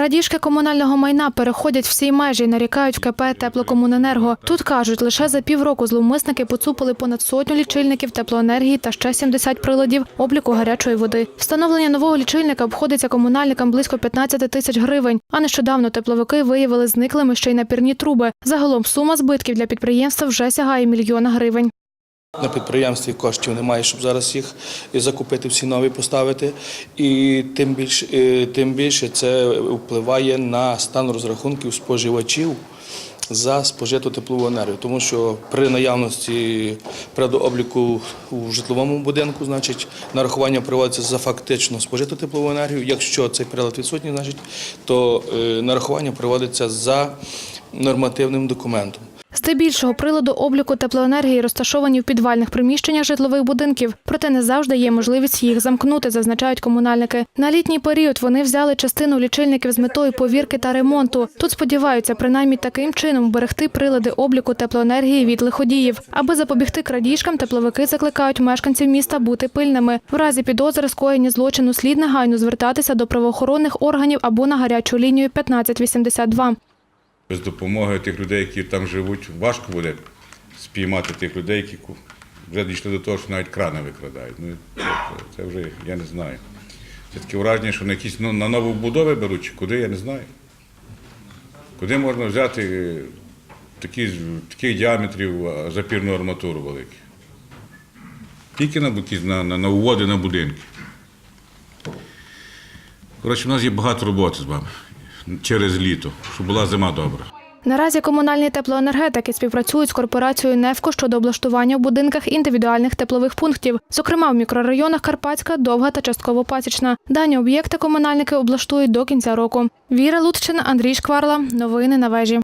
Крадіжки комунального майна переходять всі межі, нарікають в КП Теплокомуненерго. Тут кажуть, лише за півроку зловмисники поцупили понад сотню лічильників теплоенергії та ще 70 приладів обліку гарячої води. Встановлення нового лічильника обходиться комунальникам близько 15 тисяч гривень. А нещодавно тепловики виявили зниклими ще й напірні труби. Загалом сума збитків для підприємства вже сягає мільйона гривень. На підприємстві коштів немає, щоб зараз їх закупити, всі нові поставити. І тим більше, тим більше це впливає на стан розрахунків споживачів за спожиту теплову енергію. Тому що при наявності предообліку у житловому будинку, значить, нарахування проводиться за фактично спожиту теплову енергію. Якщо цей прилад відсутній, значить, то е, нарахування проводиться за нормативним документом. Здебільшого приладу обліку теплоенергії розташовані в підвальних приміщеннях житлових будинків, проте не завжди є можливість їх замкнути, зазначають комунальники. На літній період вони взяли частину лічильників з метою повірки та ремонту. Тут сподіваються, принаймні таким чином вберегти прилади обліку теплоенергії від лиходіїв. Аби запобігти крадіжкам, тепловики закликають мешканців міста бути пильними. В разі підозри скоєння злочину слід негайно звертатися до правоохоронних органів або на гарячу лінію 1582. Без допомоги тих людей, які там живуть, важко буде спіймати тих людей, які вже дійшли до того, що навіть крани викрадають. Ну, це, це вже я не знаю. Це таке враження, що на якісь ну, на нову будови беруть, чи куди, я не знаю. Куди можна взяти е, такі, таких діаметрів запірну арматуру велику? Тільки на, на, на, на уводи на будинки. Коротше, у нас є багато роботи з вами через літо, щоб була зима добра. Наразі комунальні теплоенергетики співпрацюють з корпорацією «Нефко» щодо облаштування в будинках індивідуальних теплових пунктів, зокрема в мікрорайонах Карпатська, Довга та частково Пасічна. Дані об'єкти комунальники облаштують до кінця року. Віра Лутчина, Андрій Шкварла. Новини на вежі.